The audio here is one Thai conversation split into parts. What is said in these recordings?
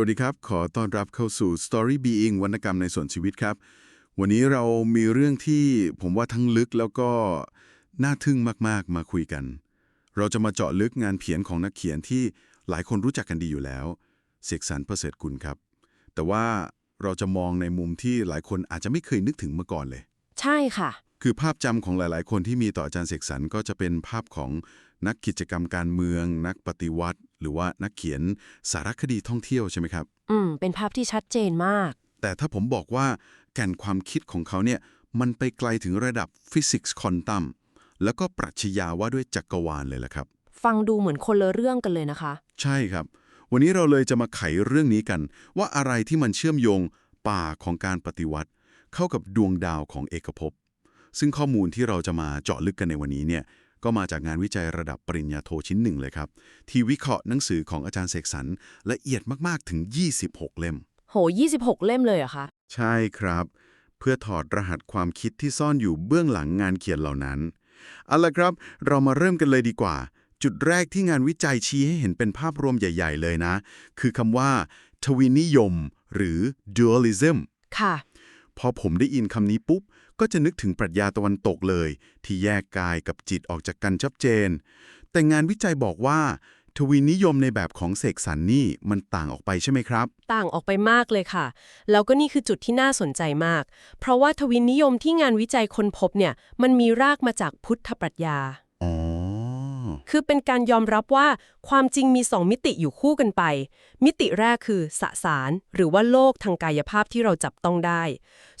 วัสดีครับ ขอต้อนรับเข้าสู่ Story Being วรรณกรรมในส่วนชีวิตครับ วันนี้เรามีเรื่องที่ผมว่าทั้งลึกแล้วก็น่าทึ่งมากๆ มาคุยกัน เราจะมาเจาะลึกงานเขียนของนักเขียนที่หลายคนรู้จักกันดีอยู่แล้ว เสกสรรประเสริฐกุลครับ แต่ว่าเราจะมองในมุมที่หลายคนอาจจะไม่เคยนึกถึงมาก่อนเลย ใช่ค่ะ คือภาพจำของหลาย ๆ คนที่มีต่ออาจารย์เสกสรรก็จะเป็นภาพของนักกิจกรรมการเมือง นักปฏิวัติ หรือว่านักเขียนสารคดีท่องเที่ยวใช่ไหมครับ อืม เป็นภาพที่ชัดเจนมาก แต่ถ้าผมบอกว่าแก่นความคิดของเขาเนี่ย มันไปไกลถึงระดับฟิสิกส์ควอนตัมแล้วก็ปรัชญาว่าด้วยจักรวาลเลยละครับ ฟังดูเหมือนคนละเรื่องกันเลยนะคะ ใช่ครับ วันนี้เราเลยจะมาไขเรื่องนี้กัน ว่าอะไรที่มันเชื่อมโยงป่าของการปฏิวัติ เข้ากับดวงดาวของเอกภพซึ่งข้อมูลที่เราจะมาเจาะลึกกันในวันนี้เนี่ย ก็มาจากงานวิจัยระดับปริญญาโทชิ้นหนึ่งเลยครับ ที่วิเคราะห์หนังสือของอาจารย์เสกสรรละเอียดมากๆถึง 26 เล่ม โห 26 เล่มเลยเหรอะคะ ใช่ครับ เพื่อถอดรหัสความคิดที่ซ่อนอยู่เบื้องหลังงานเขียนเหล่านั้นเอาละครับ เรามาเริ่มกันเลยดีกว่า จุดแรกที่งานวิจัยชี้ให้เห็นเป็นภาพรวมใหญ่ ๆ เลยนะ คือคำว่า ทวินิยม หรือ dualism ค่ะ พอผมได้ยินคำนี้ปุ๊บ ก็จะนึกถึงปรัชญาตะวันตกเลย ที่แยกกายกับจิตออกจากกันชัดเจน แต่งานวิจัยบอกว่า ทวินิยมในแบบของเสกสรรนี่มันต่างออกไปใช่ไหมครับ ต่างออกไปมากเลยค่ะ แล้วก็นี่คือจุดที่น่าสนใจมาก เพราะว่าทวินิยมที่งานวิจัยค้นพบเนี่ยมันมีรากมาจากพุทธปรัชญา คือเป็นการยอมรับว่าความจริงมีสองมิติอยู่คู่กันไป มิติแรกคือสสาร หรือว่าโลกทางกายภาพที่เราจับต้องได้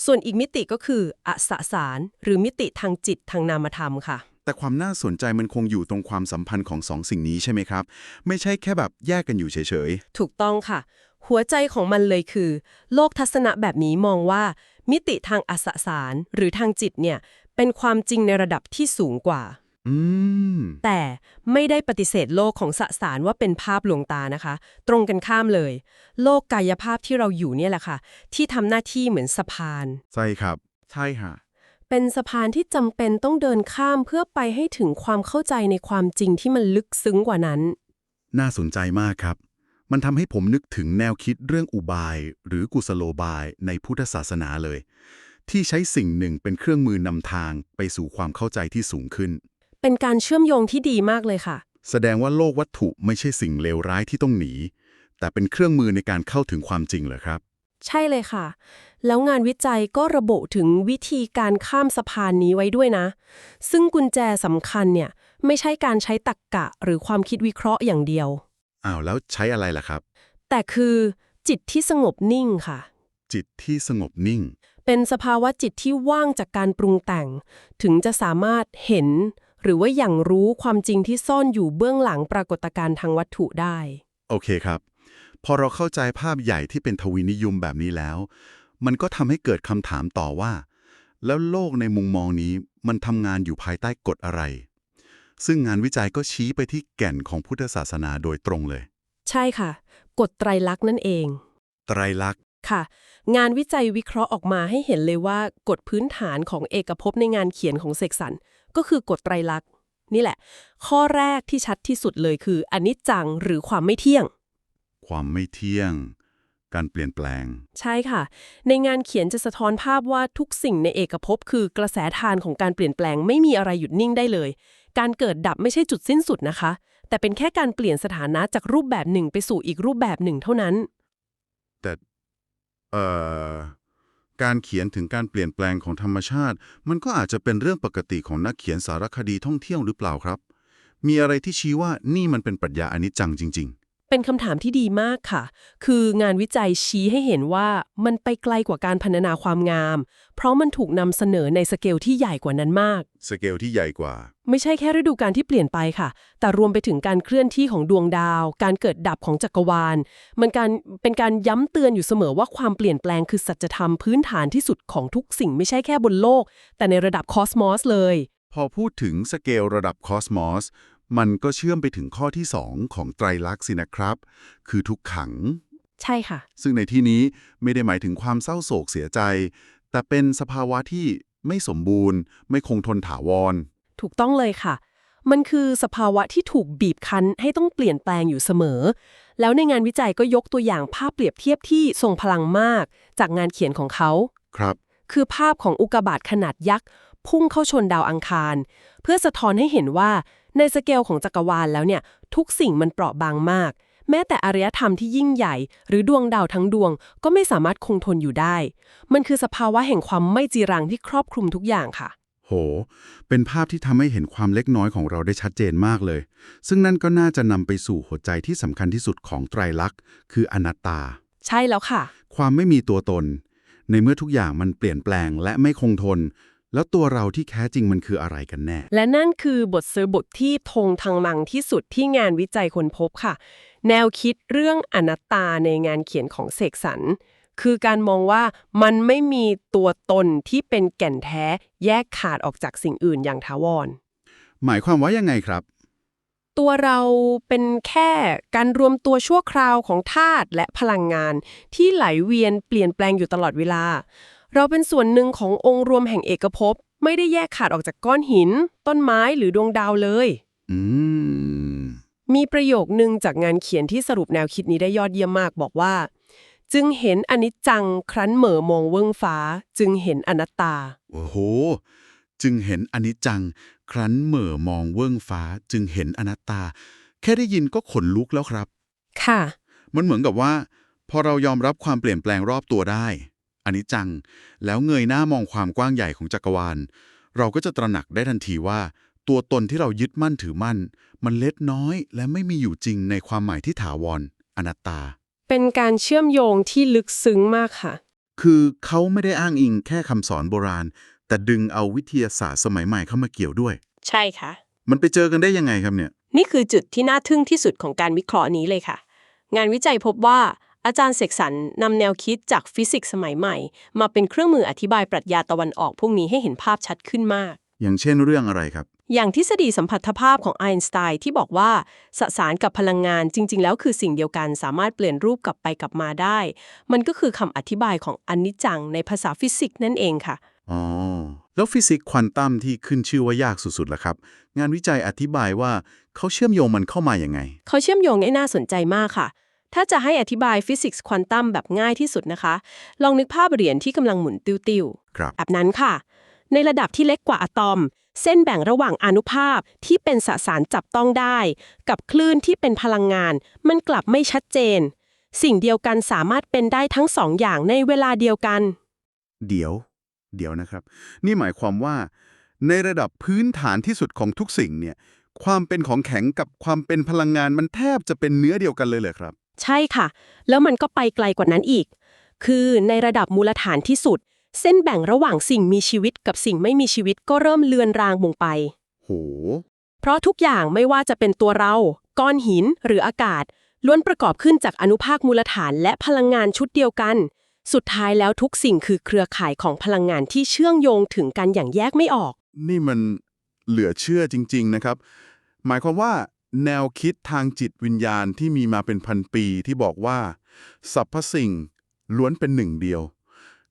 ส่วนอีกมิติก็คืออสสาร หรือมิติทางจิตทางนามธรรมค่ะ แต่ความน่าสนใจมันคงอยู่ตรงความสัมพันธ์ของสองสิ่งนี้ใช่ไหมครับ ไม่ใช่แค่แบบแยกกันอยู่เฉยถูกต้องค่ะ หัวใจของมันเลยคือ โลกทัศนะแบบนี้มองว่า มิติทางอสสาร หรือทางจิตเนี่ยเป็นความจริงในระดับที่สูงกว่าๆ อืม แต่ไม่ได้ปฏิเสธโลกของสสารว่าเป็นภาพลวงตานะคะ ตรงกันข้ามเลย โลกกายภาพที่เราอยู่เนี่ยแหละค่ะ ที่ทำหน้าที่เหมือนสะพาน ใช่ครับ ใช่ค่ะเป็นสะพานที่จำเป็นต้องเดินข้ามเพื่อไปให้ถึงความเข้าใจในความจริงที่มันลึกซึ้งกว่านั้น น่าสนใจมากครับ มันทำให้ผมนึกถึงแนวคิดเรื่องอุบาย หรือกุศโลบายในพุทธศาสนาเลย ที่ใช้สิ่งหนึ่งเป็นเครื่องมือนำทางไปสู่ความเข้าใจที่สูงขึ้น เป็นการเชื่อมโยงที่ดีมากเลยค่ะ แสดงว่าโลกวัตถุไม่ใช่สิ่งเลวร้ายที่ต้องหนี แต่เป็นเครื่องมือในการเข้าถึงความจริงเหรอครับ ใช่เลยค่ะ แล้วงานวิจัยก็ระบุถึงวิธีการข้ามสะพานนี้ไว้ด้วยนะ ซึ่งกุญแจสำคัญเนี่ยไม่ใช่การใช้ตรรกกะหรือความคิดวิเคราะห์อย่างเดียว อ้าวแล้วใช้อะไรล่ะครับ แต่คือ จิตที่สงบนิ่งค่ะ จิตที่สงบนิ่ง เป็นสภาวะจิตที่ว่างจากการปรุงแต่ง ถึงจะสามารถเห็น หรือว่าอย่างรู้ความจริงที่ซ่อนอยู่เบื้องหลังปรากฏการณ์ทางวัตถุได้ โอเคครับ พอเราเข้าใจภาพใหญ่ที่เป็นทวินิยมแบบนี้แล้ว มันก็ทำให้เกิดคำถามต่อว่า แล้วโลกในมุมมองนี้มันทำงานอยู่ภายใต้กฎอะไร ซึ่งงานวิจัยก็ชี้ไปที่แก่นของพุทธศาสนาโดยตรงเลย ใช่ค่ะ กฎไตรลักษณ์นั่นเอง ไตรลักษณ์ค่ะ งานวิจัยวิเคราะห์ออกมาให้เห็นเลยว่ากฎพื้นฐานของเอกภพในงานเขียนของเสกสรร ก็คือกฎไตรลักษณ์นี่แหละ ข้อแรกที่ชัดที่สุดเลยคืออนิจจังหรือความไม่เที่ยง ความไม่เที่ยง การเปลี่ยนแปลง ใช่ค่ะ ในงานเขียนจะสะท้อนภาพว่าทุกสิ่งในเอกภพคือกระแสทานของการเปลี่ยนแปลงไม่มีอะไรหยุดนิ่งได้เลย การเกิดดับไม่ใช่จุดสิ้นสุดนะคะ แต่เป็นแค่การเปลี่ยนสถานะจากรูปแบบหนึ่งไปสู่อีกรูปแบบหนึ่งเท่านั้น แต่เอ่อ การเขียนถึงการเปลี่ยนแปลงของธรรมชาติ มันก็อาจจะเป็นเรื่องปกติของนักเขียนสารคดีท่องเที่ยวหรือเปล่าครับ มีอะไรที่ชี้ว่านี่มันเป็นปรัชญาอนิจจังจริง ๆ เป็นคำถามที่ดีมากค่ะ คืองานวิจัยชี้ให้เห็นว่ามันไปไกลกว่าการพรรณนาความงาม เพราะมันถูกนำเสนอในสเกลที่ใหญ่กว่านั้นมากๆสเกลที่ใหญ่กว่า ไม่ใช่แค่ฤดูกาลที่เปลี่ยนไปค่ะ แต่รวมไปถึงการเคลื่อนที่ของดวงดาว การเกิดดับของจักรวาล มันการเป็นการย้ำเตือนอยู่เสมอว่าความเปลี่ยนแปลงคือสัจธรรมพื้นฐานที่สุดของทุกสิ่งไม่ใช่แค่บนโลก แต่ในระดับคอสมอสเลย พอพูดถึงสเกลระดับคอสมอส มันก็เชื่อมไปถึงข้อที่ 2 ของไตรลักษณ์สินะครับ คือทุกขัง ใช่ค่ะ ซึ่งในที่นี้ไม่ได้หมายถึงความเศร้าโศกเสียใจ แต่เป็นสภาวะที่ไม่สมบูรณ์ ไม่คงทนถาวร ถูกต้องเลยค่ะ มันคือสภาวะที่ถูกบีบคั้นให้ต้องเปลี่ยนแปลงอยู่เสมอ แล้วในงานวิจัยก็ยกตัวอย่างภาพเปรียบเทียบที่ทรงพลังมาก จากงานเขียนของเขา ครับ คือภาพของอุกกาบาตขนาดยักษ์ พุ่งเข้าชนดาวอังคาร เพื่อสะท้อนให้เห็นว่าในสเกลของจักรวาลแล้วเนี่ย ทุกสิ่งมันเปราะบางมาก แม้แต่อารยธรรมที่ยิ่งใหญ่ หรือดวงดาวทั้งดวงก็ไม่สามารถคงทนอยู่ได้ มันคือสภาวะแห่งความไม่จีรังที่ครอบคลุมทุกอย่างค่ะ โห เป็นภาพที่ทำให้เห็นความเล็กน้อยของเราได้ชัดเจนมากเลย ซึ่งนั่นก็น่าจะนำไปสู่หัวใจที่สำคัญที่สุดของไตรลักษณ์ คืออนัตตา ใช่แล้วค่ะ ความไม่มีตัวตน ในเมื่อทุกอย่างมันเปลี่ยนแปลงและไม่คงทน แล้วตัวเราที่แท้จริงมันคืออะไรกันแน่ และนั่นคือบทเซอร์บทที่ทงทางมังที่สุดที่งานวิจัยคนพบค่ะ แนวคิดเรื่องอนัตตาในงานเขียนของเสกสรรคือการมองว่ามันไม่มีตัวตนที่เป็นแก่นแท้แยกขาดออกจากสิ่งอื่นอย่างถาวร หมายความว่ายังไงครับ ตัวเราเป็นแค่การรวมตัวชั่วคราวของธาตุและพลังงานที่ไหลเวียนเปลี่ยนแปลงอยู่ตลอดเวลา เราเป็นส่วนหนึ่งขององค์รวมแห่งเอกภพไม่ได้แยกขาดออกจากก้อนหิน ต้นไม้หรือดวงดาวเลย อืม มีประโยคนึงจากงานเขียนที่สรุปแนวคิดนี้ได้ยอดเยี่ยมมากบอกว่า จึงเห็นอนิจจังครั้นเหม่อมองเวิ้งฟ้า จึงเห็นอนัตตา โอ้โห จึงเห็นอนิจจัง ครั้นเหม่อมองเวิ้งฟ้า จึงเห็นอนัตตา แค่ได้ยินก็ขนลุกแล้วครับ ค่ะ มันเหมือนกับว่า พอเรายอมรับความเปลี่ยนแปลงรอบตัวได้ อนิจจัง แล้วเงยหน้ามองความกว้างใหญ่ของจักรวาล เราก็จะตระหนักได้ทันทีว่า ตัวตนที่เรายึดมั่นถือมั่น มันเล็กน้อยและไม่มีอยู่จริงในความหมายที่ถาวรอนัตตา เป็นการเชื่อมโยงที่ลึกซึ้งมากค่ะ คือเขาไม่ได้อ้างอิงแค่คำสอนโบราณ แต่ดึงเอาวิทยาศาสตร์สมัยใหม่เข้ามาเกี่ยวด้วย ใช่ค่ะ มันไปเจอกันได้ยังไงครับเนี่ย นี่คือจุดที่น่าทึ่งที่สุดของการวิเคราะห์นี้เลยค่ะ งานวิจัยพบว่า อาจารย์เสกสรรนำแนวคิดจากฟิสิกส์สมัยใหม่ มาเป็นเครื่องมืออธิบายปรัชญาตะวันออกพวกนี้ให้เห็นภาพชัดขึ้นมาก อย่างเช่นเรื่องอะไรครับ อย่างทฤษฎีสัมพัทธภาพของไอน์สไตน์ที่บอกว่าสสารกับพลังงานจริง ๆ แล้วคือสิ่งเดียวกันสามารถเปลี่ยนรูปกลับไปกลับมาได้ มันก็คือคำอธิบายของอนิจจังในภาษาฟิสิกส์นั่นเองค่ะอ๋อแล้วฟิสิกส์ควอนตัมที่ขึ้นชื่อว่ายากสุดๆล่ะครับ งานวิจัยอธิบายว่าเขาเชื่อมโยงมันเข้ามาอย่างไง เขาเชื่อมโยงได้น่าสนใจมากค่ะ ถ้าจะให้อธิบายฟิสิกส์ควอนตัมแบบง่ายที่สุดนะคะ ลองนึกภาพเหรียญที่กำลังหมุนติ้วๆครับแบบนั้นค่ะ ในระดับที่เล็กกว่าอะตอม เส้นแบ่งระหว่างอนุภาคที่เป็นสสารจับต้องได้ กับคลื่นที่เป็นพลังงาน มันกลับไม่ชัดเจน สิ่งเดียวกันสามารถเป็นได้ทั้งสองอย่างในเวลาเดียวกัน เดี๋ยว เดี๋ยวนะครับ นี่หมายความว่า ในระดับพื้นฐานที่สุดของทุกสิ่งเนี่ยความเป็นของแข็งกับความเป็นพลังงานมันแทบจะเป็นเนื้อเดียวกันเลยเหรอครับ ใช่ค่ะ แล้วมันก็ไปไกลกว่านั้นอีก คือในระดับมูลฐานที่สุด เส้นแบ่งระหว่างสิ่งมีชีวิตกับสิ่งไม่มีชีวิตก็เริ่มเลือนรางลงไปโหเพราะทุกอย่างไม่ว่าจะเป็นตัวเรา ก้อนหินหรืออากาศ ล้วนประกอบขึ้นจากอนุภาคมูลฐานและพลังงานชุดเดียวกัน สุดท้ายแล้วทุกสิ่งคือเครือข่ายของพลังงานที่เชื่อมโยงถึงกันอย่างแยกไม่ออก นี่มันเหลือเชื่อจริง ๆ นะครับ หมายความว่า แนวคิดทางจิตวิญญาณที่มีมาเป็นพันปีที่บอกว่าสรรพสิ่งล้วนเป็นหนึ่งเดียว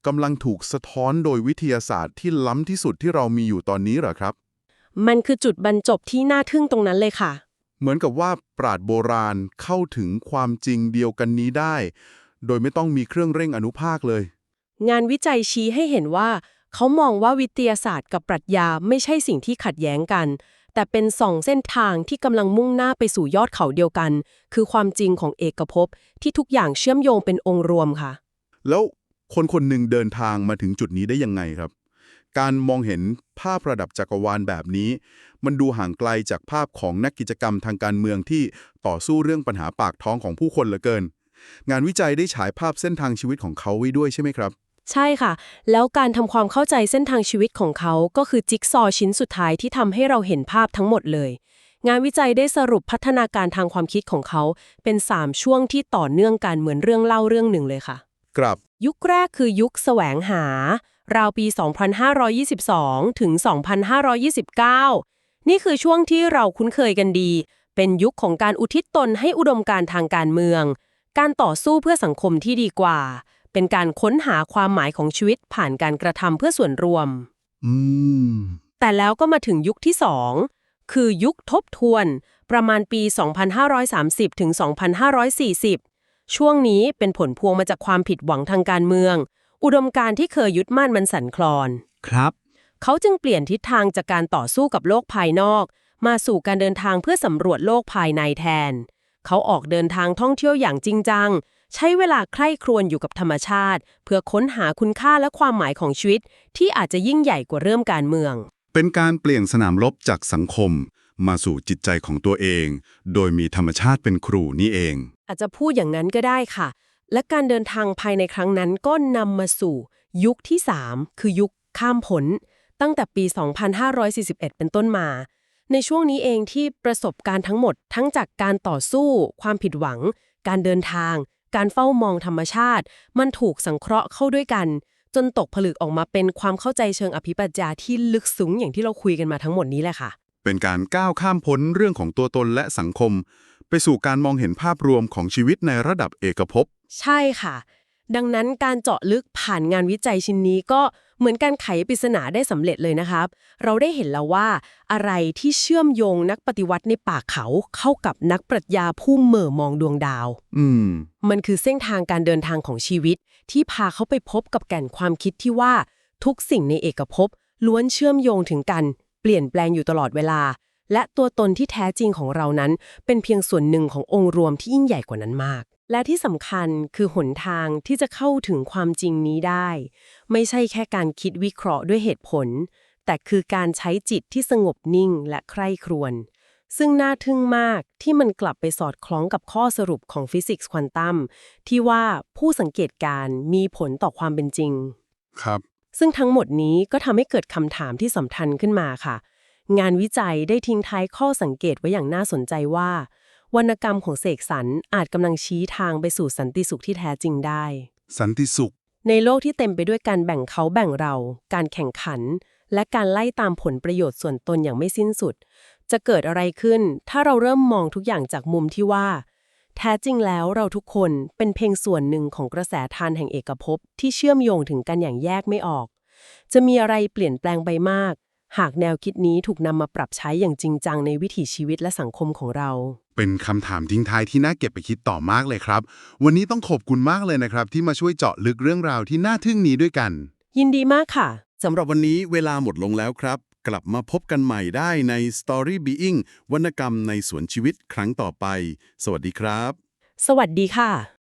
กำลังถูกสะท้อนโดยวิทยาศาสตร์ที่ล้ำที่สุดที่เรามีอยู่ตอนนี้เหรอครับ มันคือจุดบรรจบที่น่าทึ่งตรงนั้นเลยค่ะ เหมือนกับว่าปราดโบราณเข้าถึงความจริงเดียวกันนี้ได้ โดยไม่ต้องมีเครื่องเร่งอนุภาคเลย งานวิจัยชี้ให้เห็นว่า เขามองว่าวิทยาศาสตร์กับปรัชญาไม่ใช่สิ่งที่ขัดแย้งกัน แต่เป็นสองเส้นทางที่กำลังมุ่งหน้าไปสู่ยอดเขาเดียวกัน คือความจริงของเอกภพที่ทุกอย่างเชื่อมโยงเป็นองค์รวมค่ะ แล้วคนคนหนึ่งเดินทางมาถึงจุดนี้ได้ยังไงครับ การมองเห็นภาพระดับจักรวาลแบบนี้ มันดูห่างไกลจากภาพของนักกิจกรรมทางการเมืองที่ต่อสู้เรื่องปัญหาปากท้องของผู้คนเหลือเกิน งานวิจัยได้ฉายภาพเส้นทางชีวิตของเขาไว้ด้วยใช่ไหมครับ ใช่ค่ะ แล้วการทำความเข้าใจเส้นทางชีวิตของเขาก็คือจิ๊กซอว์ชิ้นสุดท้ายที่ทำให้เราเห็นภาพทั้งหมดเลย งานวิจัยได้สรุปพัฒนาการทางความคิดของเขา เป็น 3 ช่วงที่ต่อเนื่องกันเหมือนเรื่องเล่าเรื่องหนึ่งเลยค่ะกลับ ยุคแรกคือยุคแสวงหา ราวปี 2522 ถึง 2529 นี่คือช่วงที่เราคุ้นเคยกันดี เป็นยุคของการอุทิศตนให้อุดมการณ์ทางการเมือง การต่อสู้เพื่อสังคมที่ดีกว่า เป็นการค้นหาความหมายของชีวิตผ่านการกระทำเพื่อส่วนรวม อืม แต่แล้วก็มาถึงยุคที่2คือยุคทบทวน ประมาณปี 2530 ถึง 2540 ช่วงนี้เป็นผลพวงมาจากความผิดหวังทางการเมือง อุดมการณ์ที่เคยยึดมั่นมันสั่นคลอน ครับ เขาจึงเปลี่ยนทิศทางจากการต่อสู้กับโลกภายนอก มาสู่การเดินทางเพื่อสำรวจโลกภายในแทน เขาออกเดินทางท่องเที่ยวอย่างจริงจัง ใช้เวลาใคร่ครวญอยู่กับธรรมชาติ เพื่อค้นหาคุณค่าและความหมายของชีวิต ที่อาจจะยิ่งใหญ่กว่าเริ่มการเมือง เป็นการเปลี่ยนสนามรบจากสังคม มาสู่จิตใจของตัวเอง โดยมีธรรมชาติเป็นครูนี่เอง อาจจะพูดอย่างนั้นก็ได้ค่ะ และการเดินทางภายในครั้งนั้นก็นำมาสู่ ยุคที่ 3 คือยุคข้ามพ้นตั้งแต่ปี 2541 เป็นต้นมาในช่วงนี้เองที่ประสบการณ์ทั้งหมดทั้งจากการต่อสู้ ความผิดหวัง การเดินทาง การเฝ้ามองธรรมชาติ มันถูกสังเคราะห์เข้าด้วยกัน จนตกผลึกออกมาเป็นความเข้าใจเชิงอภิปรัชญาที่ลึกซึ้งอย่างที่เราคุยกันมาทั้งหมดนี้แหละค่ะ เป็นการก้าวข้ามพ้นเรื่องของตัวตนและสังคม ไปสู่การมองเห็นภาพรวมของชีวิตในระดับเอกภพ ใช่ค่ะ ดังนั้นการเจาะลึกผ่านงานวิจัยชิ้นนี้ก็ เหมือนการไขปริศนาได้สำเร็จเลยนะครับ เราได้เห็นแล้วว่า อะไรที่เชื่อมโยงนักปฏิวัติในป่าเขาเข้ากับนักปรัชญาผู้เหม่อมองดวงดาว อืม มันคือเส้นทางการเดินทางของชีวิต ที่พาเขาไปพบกับแก่นความคิดที่ว่าทุกสิ่งในเอกภพล้วนเชื่อมโยงถึงกัน เปลี่ยนแปลงอยู่ตลอดเวลา และตัวตนที่แท้จริงของเรานั้น เป็นเพียงส่วนหนึ่งขององค์รวมที่ยิ่งใหญ่กว่านั้นมาก และที่สำคัญคือหนทางที่จะเข้าถึงความจริงนี้ได้ ไม่ใช่แค่การคิดวิเคราะห์ด้วยเหตุผล แต่คือการใช้จิตที่สงบนิ่งและใคร่ครวญซึ่งน่าทึ่งมากที่มันกลับไปสอดคล้องกับข้อสรุปของฟิสิกส์ควอนตัมที่ว่าผู้สังเกตการณ์มีผลต่อความเป็นจริง ครับ ซึ่งทั้งหมดนี้ก็ทำให้เกิดคำถามที่สำคัญขึ้นมาค่ะ งานวิจัยได้ทิ้งท้ายข้อสังเกตไว้อย่างน่าสนใจว่า วรรณกรรมของเสกสรรอาจกำลังชี้ทางไปสู่สันติสุขที่แท้จริงได้ สันติสุข ในโลกที่เต็มไปด้วยการแบ่งเขาแบ่งเรา การแข่งขัน และการไล่ตามผลประโยชน์ส่วนตนอย่างไม่สิ้นสุด จะเกิดอะไรขึ้น ถ้าเราเริ่มมองทุกอย่างจากมุมที่ว่า แท้จริงแล้วเราทุกคนเป็นเพียงส่วนหนึ่งของกระแสทานแห่งเอกภพที่เชื่อมโยงถึงกันอย่างแยกไม่ออก จะมีอะไรเปลี่ยนแปลงไปมาก หากแนวคิดนี้ถูกนำมาปรับใช้อย่างจริงจังในวิถีชีวิตและสังคมของเรา เป็นคำถามทิ้งท้ายที่น่าเก็บไปคิดต่อมากเลยครับ วันนี้ต้องขอบคุณมากเลยนะครับ ที่มาช่วยเจาะลึกเรื่องราวที่น่าทึ่งนี้ด้วยกัน ยินดีมากค่ะ สำหรับวันนี้เวลาหมดลงแล้วครับ กลับมาพบกันใหม่ได้ใน Story Being วรรณกรรมในสวนชีวิตครั้งต่อไป สวัสดีครับ สวัสดีค่ะ